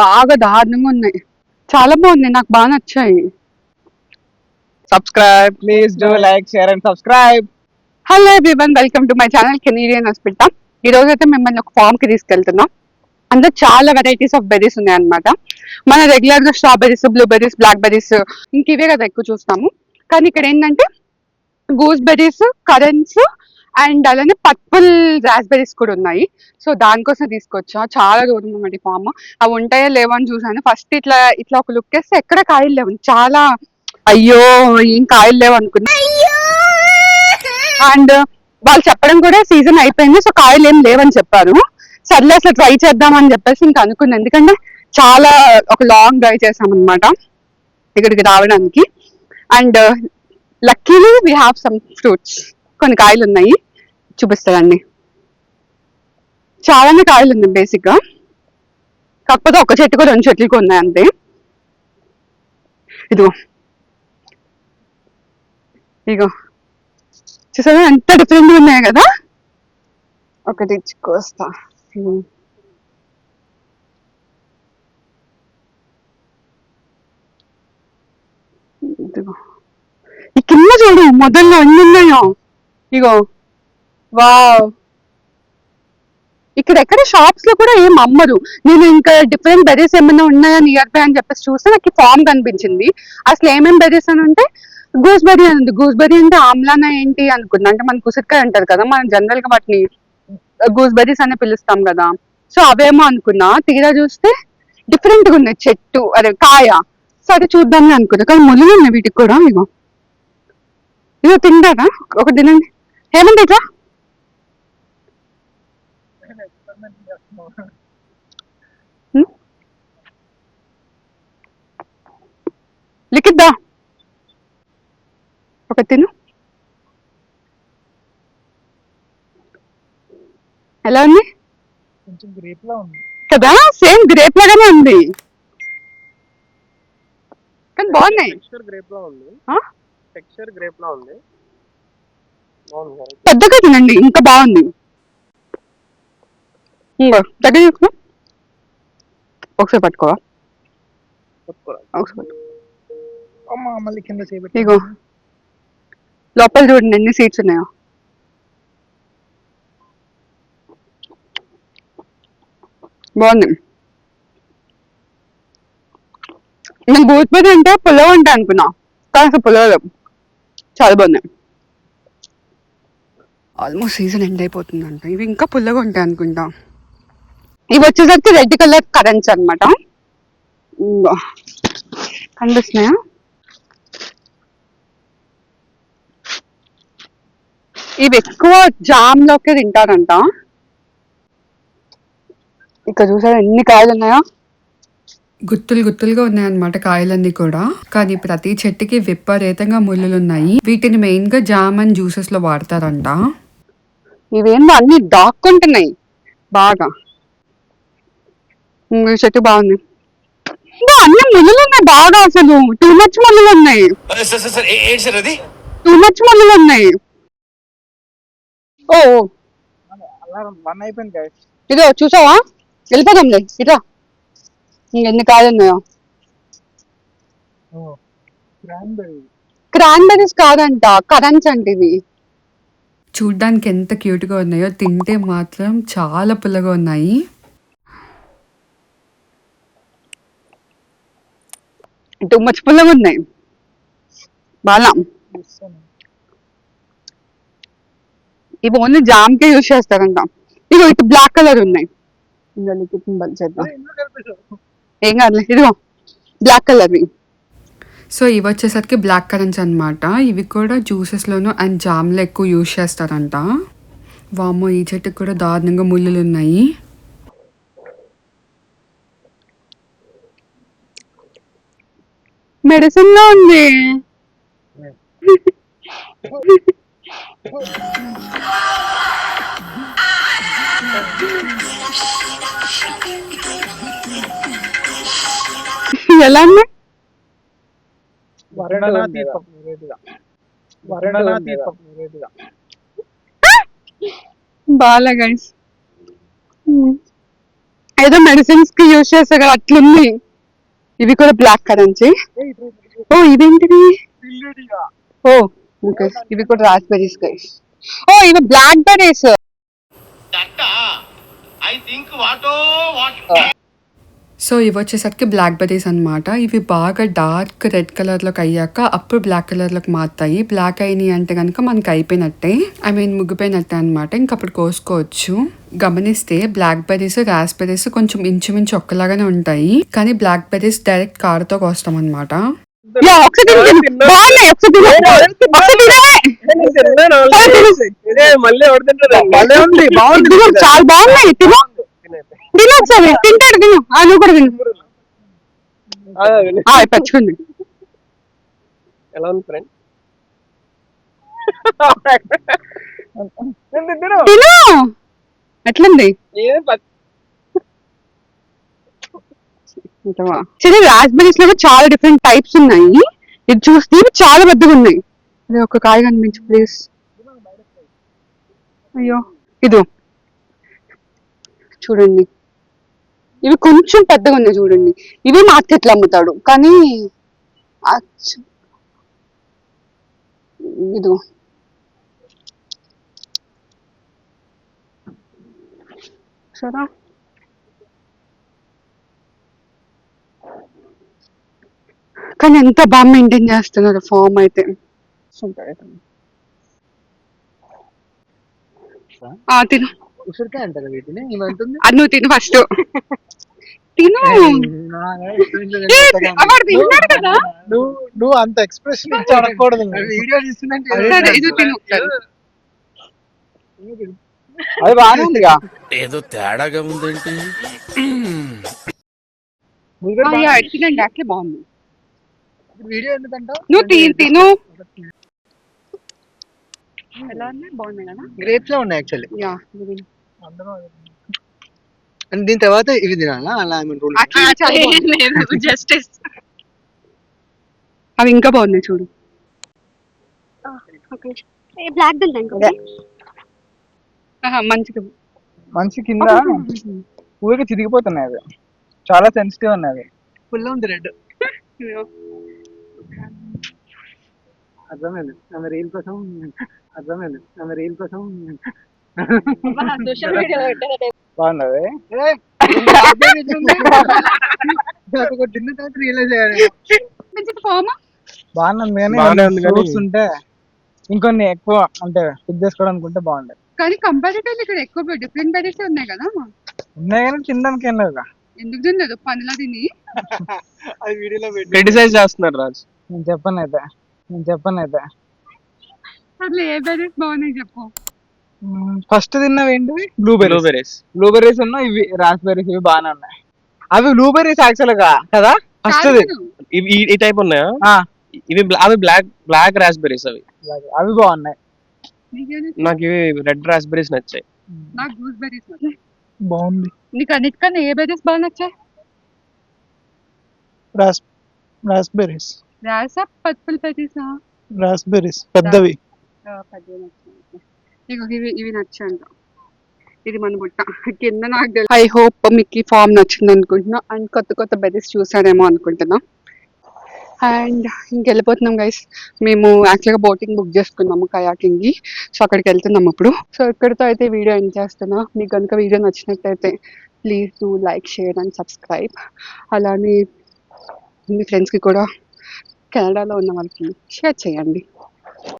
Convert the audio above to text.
బాగా దారుణంగా ఉన్నాయి. చాలా బాగున్నాయి. నాకు బాగా నచ్చాయి. Subscribe please do like share and subscribe hello everyone welcome to my channel Canadian hospital ఈ రోజు అయితే మిమ్మల్ని ఒక ఫామ్కి తీసుకెళ్తున్నాం. అందులో చాలా వెరైటీస్ ఆఫ్ బెర్రీస్ ఉన్నాయి అన్నమాట మన రెగ్యులర్గా స్ట్రాబెర్రీస్ బ్లూబెర్రీస్ బ్లాక్ బెర్రీస్ ఇంక ఇవే కదా ఎక్కువ చూస్తాము. కానీ ఇక్కడ ఏంటంటే గూస్ బెర్రీస్ కరెంట్స్ అండ్ అలానే పర్పుల్ రాస్బెర్రీస్ కూడా ఉన్నాయి. సో దానికోసం తీసుకొచ్చా. చాలా దూరం ఉన్నమాట ఫామ్ అవి ఉంటాయో లేవో అని చూసాను ఫస్ట్ ఇట్లా ఇట్లా ఒక లుక్ వేస్తే ఎక్కడ కాయలు లేవు. చాలా అయ్యో ఏం కాయలు లేవు అనుకున్నా. అండ్ వాళ్ళు చెప్పడం కూడా సీజన్ అయిపోయింది. సో కాయలు ఏం లేవని చెప్పారు. సర్లే అసలు ట్రై చేద్దామని చెప్పేసి ఇంకా అనుకున్నాను ఎందుకంటే చాలా ఒక లాంగ్ డ్రైవ్ చేసాం అనమాట ఇక్కడికి రావడానికి. And luckily we have some fruits. కొన్ని కాయలు ఉన్నాయి చూపిస్తానండి. చాలానే కాయలు ఉన్నాయి బేసిక్గా. కాకపోతే ఒక చెట్టుకు రెండు చెట్లకు ఉన్నాయి అంతే. ఇదిగో. ఇగో చూసారా? ఎంత డిఫరెంట్ ఉన్నాయి కదా? ఒకటి ఇచ్చుకొస్తా ఇదిగో. ఈ కింద చూడు మొదల్లో ఎన్ని ఉన్నాయో. ఇగో వావ్. ఇక్కడ ఎక్కడ షాప్స్లో కూడా ఏం అమ్మరు. నేను ఇంకా డిఫరెంట్ బెర్రీస్ ఏమైనా ఉన్నాయా నియర్ బై అని చెప్పేసి చూస్తే నాకు ఫామ్ కనిపించింది. అసలు ఏమేమి బెర్రీస్ అని అంటే గూస్బెర్రీ అని ఉంది. గూస్బెర్రీ అంటే ఆమ్లానా ఏంటి అనుకున్నా. అంటే మనకు ఉసిరికాయ అంటారు కదా మనం జనరల్గా వాటిని గూస్బెర్రీస్ అనే పిలుస్తాం కదా. సో అవేమో అనుకున్నా. తీరా చూస్తే డిఫరెంట్గా ఉన్నాయి. చెట్టు అదే కాయ. సరే చూద్దామని అనుకున్నా. కానీ ముళ్ళు ఉన్నాయి వీటికి కూడా ఇగో. ఇదో తింటారా? ఒకటి తినండి. ఏమంటే ఇట్లా? లిఖిద్దా ఒక తిను. ఎలా ఉంది? కొంచెం గ్రేప్ లా ఉంది. కదా సేమ్ గ్రేప్ లాగానే ఉంది. కానీ బాగున్నాయి. టెక్స్చర్ గ్రేప్ లా ఉంది? టెక్స్చర్ గ్రేప్ లా ఉంది? పెద్దగా తినండి ఇంకా బాగుంది. ఇంకో దగ్గర తీసుకో ఒకసారి పట్టుకోవా పట్టుకోరా. ఒకసారి పట్టుకో. అమ్మా మళ్ళీ కింద చేపెట్టి ఇగో. లోపల చూడండి ఎన్ని సీట్స్ ఉన్నాయో. బాగుంది. నేను గూస్బెర్రీ అంటే పులవ అంటే అనుకున్నా. కానీ అసలు పులవ లేవు. చాలా బాగున్నాయి ఆల్మోస్ట్ సీజన్ ఎండ్ అయిపోతుందంట. ఇవి ఇంకా పుల్లగా ఉంటాయి అనుకుంటా. ఇవి వచ్చేసరికి రెడ్ కలర్ కరెంట్స్ అనమాట కనిపిస్తున్నాయా? ఇవి ఎక్కువ జామ్ లోకే తింటారంట. ఇక్కడ చూసారా ఎన్ని కాయలు ఉన్నాయో? గుత్తులు గుత్తులుగా ఉన్నాయన్నమాట కాయలన్నీ కూడా. కానీ ప్రతి చెట్టుకి విపరీతంగా ముళ్ళులు ఉన్నాయి వీటిని మెయిన్గా జామ్ అండ్ జ్యూసెస్లో వాడతారంట. ఇవేందో అన్ని దాక్కుంటున్నాయి బాగా. ఈ చెట్టు బాగుంది. ఇంకా అన్ని ముళ్ళులు ఉన్నాయి బాగా అసలు. టూ మచ్ ముళ్ళులు ఉన్నాయి. సార్ సార్ సార్ ఏ- ఏంటి సార్ అది? టూ మచ్ ముళ్ళులు ఉన్నాయి. ఓ ఇదో చూసావా? వెళ్ళిపోదాంలే ఇట్లా ఇంకెన్ని కాయలు ఉన్నాయో. క్రాన్బెరీస్ కాదంట కరెంట్స్ అంటే ఇవి. చూడ్డానికి ఎంత క్యూట్గా ఉన్నాయో తింటే మాత్రం చాలా పుల్లగా ఉన్నాయి. టూ మచ్ పుల్లగా ఉన్నాయి. బాగా ఇవి ఓన్లీ జామ్ కే యూజ్ చేస్తారంట. ఇదిగో ఇటు బ్లాక్ కలర్ ఉన్నాయి. ఇంకా చేద్దాం. ఏం కాదులే ఇదిగో. బ్లాక్ కలర్ సో ఇవి వచ్చేసరికి బ్లాక్ కరెంట్స్ అన్నమాట. ఇవి కూడా జ్యూసెస్లోను అండ్ జామ్లో ఎక్కువ యూజ్ చేస్తారంట. వామో ఈ చెట్టుకి కూడా దారుణంగా ముళ్ళులు ఉన్నాయి. మెడిసిన్లో ఉంది. ఎలా ఉంది? వర్ణనాతీతం వర్ణనాతీతం బాగా గైస్ ఏదో మెడిసిన్స్కి యూజ్ చేస్తారు కదా అట్లుంది. ఇవి కూడా బ్లాక్ కరెన్సీ ఓ ఇదేంటిది? Oh okay. ఇవి కూడా రాస్బెరీస్ గైస్ ఓ ఇవి blackberries I think what what. So ఇవి వచ్చేసరికి బ్లాక్ బెర్రీస్ అనమాట ఇవి బాగా డార్క్ రెడ్ కలర్లోకి అయ్యాక అప్పుడు బ్లాక్ కలర్లోకి మారుతాయి. బ్లాక్ అయినాయి అంటే కనుక మనకి అయిపోయినట్టే. ఐ మీన్ ముగ్గిపోయినట్టే అనమాట ఇంక అప్పుడు కోసుకోవచ్చు. గమనిస్తే బ్లాక్ బెర్రీస్ రాస్బెర్రీస్ కొంచెం ఇంచుమించు ఒక్కలాగానే ఉంటాయి. కానీ బ్లాక్ బెర్రీస్ డైరెక్ట్ కారుతో కోస్తాం అనమాట చాలా బాగున్నాయి తిను తిను ఒకసారి తింటాడు తిను. ఆ, నువ్వు కూడా తిను. ఆ, పచ్చుకుంది ఎలా ఉంది ఫ్రెండ్ తిను ఎట్లుంది? సరే రాస్బెరీస్లో కూడా చాలా డిఫరెంట్ టైప్స్ ఉన్నాయి. ఇది చూస్తే ఇవి చాలా పెద్దగా ఉన్నాయి. అదే ఒక కాయ కనిపించు ప్లీజ్ అయ్యో ఇదో. చూడండి. ఇవి కొంచెం పెద్దగా ఉన్నాయి చూడండి. ఇవి మార్కెట్లో అమ్ముతాడు? కానీ అచ్చ- ఇదిగో. కానీ ఎంత బాగా మెయింటైన్ చేస్తున్నారు ఫామ్ అయితే. తిను. ఉసిరికాయ అంటారు వీటిని ఇవంటుంది అది నువ్వు తిను ఫస్ట్ తిను ఏ, వాడు తిన్నాడు కదా నువ్వు నువ్వు అంత ఎక్స్ప్రెషన్ ఇచ్చి అడగకూడదు వీడియో సరే ఇది తిను ఒకసారి. అది బాగానే ఉందిగా ఏదో తేడాగా ఉందేంటి ఆ, యా, తినండి అట్లే బాగుంది వీడియో ఎందుకంటావు నువ్వు తి తిను ఎలా ఉన్నాయి బాగున్నాయి కదా గ్రేప్స్లో ఉన్నాయి యాక్చువల్లీ యా ఇది తిను. అండ్ దీని తర్వాత ఇవి తినాలా? అలా. జస్టిస్ అవి ఇంకా బాగున్నాయి చూడు. బ్లాక్ మంచిగా మంచి కింద ఊరికి చిరిగిపోతున్నాయి అవి. చాలా సెన్సిటివ్ ఉన్నాయి అవి. ఫుల్ ఉంది రెడ్. అర్థమైంది. ఆమె రీల్ కోసం అర్థమైంది. ఆమె రీల్ కోసం సోషల్ తిన్న తర్వాత రియలైజ్ అయ్యాను బాగున్నది ఉంటే ఇంకొన్ని ఎక్కువ అంటే పిక్ చేసుకోవడం అనుకుంటే బాగుండే కానీ కంపారిటివ్లీ ఇక్కడ ఎక్కువ డిఫరెంట్ బెరీస్ ఉన్నాయి కదా? ఉన్నాయి కానీ తినడానికి ఏం లేవుగా. ఎందుకు తినలేదు? పనులా తిని? అది వీడియోలో క్రిటిసైజ్ చేస్తున్నారు రాజ్. నేను చెప్పను అయితే. నేను చెప్పను అయితే. అట్లా ఏ బెరీస్ బాగున్నాయి చెప్పు. ఫస్ట్ తిన్నవి ఏంటివి? బ్లూబెర్రీ బ్లూబెరీస్ బ్లూబెర్రీస్ ఉన్నాయి ఇవి రాస్బెర్రీస్ ఇవి బాగానే ఉన్నాయి. అవి బ్లూబెర్రీస్ యాక్చువల్గా కదా? ఫస్ట్. ఇవి ఈ టైప్ ఉన్నాయా? ఆ, ఇవి అవి బ్లాక్ బ్లాక్ రాస్బెరీస్ అవి. అలాగే. అవి బాగున్నాయి? నాకు ఇవి రెడ్ రాస్బెరీస్ నచ్చాయి. నాకు గూస్ బెరీస్ నచ్చాయి. బాగుంది. నీకు అన్నిటికన్నా ఏ బెరీస్ బాగా నచ్చాయి? రాస్ రాస్బెర్రీస్ రాసా పర్పుల్ రాస్బెర్రీస్ పెద్దవి. పెద్దవి నచ్చాయి. నీకు ఇవి ఇవి నచ్చంట ఇది మన బుట్ట. కింద నాకు తెలుసు ఐ హోప్ మీకు ఈ ఫామ్ నచ్చింది అనుకుంటున్నా. అండ్ కొత్త కొత్త బెరీస్ చూసారేమో అనుకుంటున్నా. అండ్ ఇంకెళ్ళిపోతున్నాం గైస్ మేము యాక్చువల్గా బోటింగ్ బుక్ చేసుకున్నాము కయాకింగ్కి సో అక్కడికి వెళ్తున్నాం ఇప్పుడు. సో ఇక్కడితో అయితే వీడియో ఎండ్ చేస్తున్నా. మీకు కనుక వీడియో నచ్చినట్టయితే please do like share and subscribe అలానే మీ ఫ్రెండ్స్కి కూడా కెనడాలో ఉన్న వాళ్ళకి షేర్ చేయండి.